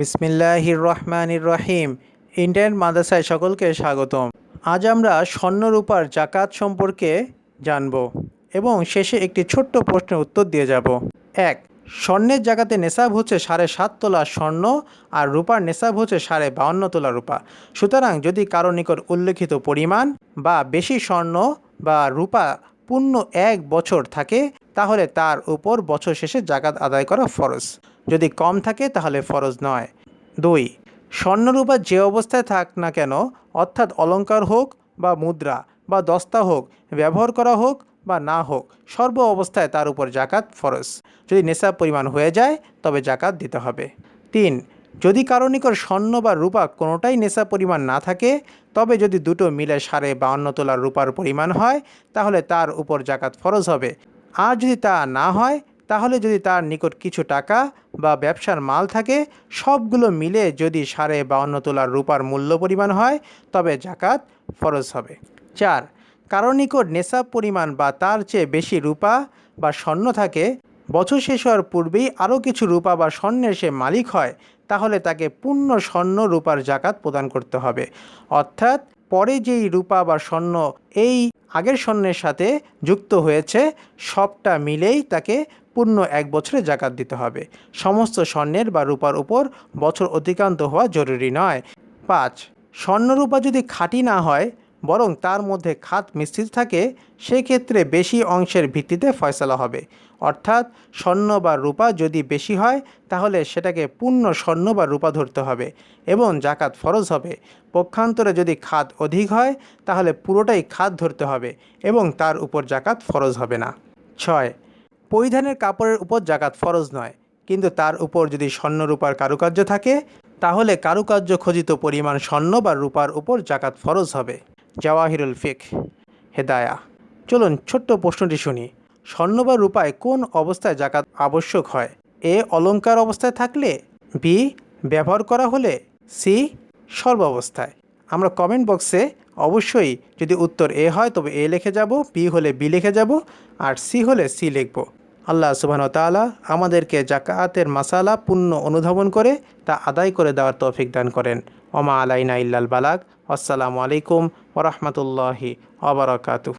বিসমিল্লাহির রহমানির রহিম ইন্ডিয়ান মাদ্রাসায় সকলকে স্বাগতম। আজ আমরা স্বর্ণরূপার জাকাত সম্পর্কে জানব এবং শেষে একটি ছোট্ট প্রশ্নের উত্তর দিয়ে যাব। এক, স্বর্ণের জাকাতে নেশাব হচ্ছে সাড়ে সাত তোলা স্বর্ণ আর রূপার নেশাব হচ্ছে সাড়ে বাউন্ন তোলা রূপা। সুতরাং যদি কারও নিকট উল্লেখিত পরিমাণ বা বেশি স্বর্ণ বা রূপা পূর্ণ এক বছর থাকে, তাহলে তার উপর বছর শেষে জাকাত আদায় করা ফরজ। যদি কম থাকে তাহলে ফরজ নয়। দুই, স্বর্ণরূপা যে অবস্থায় থাক না কেন, অর্থাৎ অলংকার হোক বা মুদ্রা বা দস্তা হোক, ব্যবহার করা হোক বা না হোক, সর্ব অবস্থায় তার উপর জাকাত ফরজ। যদি নেশাব পরিমাণ হয়ে যায়, তবে জাকাত দিতে হবে। তিন, যদি কারও নিকট স্বর্ণ বা রূপা কোনোটাই নেশা পরিমাণ না থাকে, তবে যদি দুটো মিলে সাড়ে বাউন্ন তোলার রূপার পরিমাণ হয়, তাহলে তার উপর জাকাত ফরজ হবে। আর যদি তা না হয় তাহলে যদি তার নিকট কিছু টাকা বা ব্যবসার মাল থাকে, সবগুলো মিলে যদি সাড়ে বাউন্ন তোলার রূপার মূল্য পরিমাণ হয়, তবে জাকাত ফরজ হবে। চার, কারও নিকট নেশাব পরিমাণ বা তার চেয়ে বেশি রূপা বা স্বর্ণ থাকে, বছর শেষ হওয়ার পূর্বেই আরও কিছু রূপা বা স্বর্ণের সে মালিক হয়, তাহলে তাকে পূর্ণ স্বর্ণ রূপার জাকাত প্রদান করতে হবে। অর্থাৎ, পরে যেই রূপা বা স্বর্ণ এই আগের স্বর্ণের সাথে যুক্ত হয়েছে, সবটা মিলেই তাকে পূর্ণ এক বছরে জাকাত দিতে হবে। সমস্ত স্বর্ণের বা রূপার উপর বছর অতিক্রান্ত হওয়া জরুরি নয়। পাঁচ, স্বর্ণরূপা যদি খাঁটি না হয়, বরং তার মধ্যে খাত মিশ্রিত থাকে, সেক্ষেত্রে বেশি অংশের ভিত্তিতে ফয়সলা হবে। অর্থাৎ স্বর্ণ বা রূপা যদি বেশি হয়, তাহলে সেটাকে পূর্ণ স্বর্ণ বা রূপা ধরতে হবে এবং জাকাত ফরজ হবে। পক্ষান্তরে যদি খাত অধিক হয়, তাহলে পুরোটাই খাত ধরতে হবে এবং তার উপর জাকাত ফরজ হবে না। ছয় পরিধানের কাপড়ের উপর জাকাত ফরজ নয়। কিন্তু তার উপর যদি স্বর্ণ রূপার কারুকার্য থাকে, তাহলে কারুকার্য খোদিত পরিমাণ স্বর্ণ বা রূপার উপর জাকাত ফরজ হবে। জাওয়াহিরুল ফিক হেদায়া। চলুন ছোট্ট প্রশ্নটি শুনি। স্বর্ণ বা রূপায় কোন অবস্থায় জাকাত আবশ্যক হয়? এ অলঙ্কার অবস্থায় থাকলে, বি, ব্যবহার করা হলে, সি, সর্বাবস্থায়। আমরা কমেন্ট বক্সে অবশ্যই যদি উত্তর এ হয়, তবে এ লিখে যাব, বি হলে বি লিখে যাব, আর সি হলে সি লিখব। আল্লাহ সুবাহন তালা আমাদেরকে জাকাতের মাসালা পূর্ণ অনুধাবন করে তা আদায় করে দেওয়ার তৌফিক দান করেন। ওমা আলাইনা ইল্লাল বালাক আসসালামু আলাইকুম ওরহমতুল্লাহি অবরাকাতু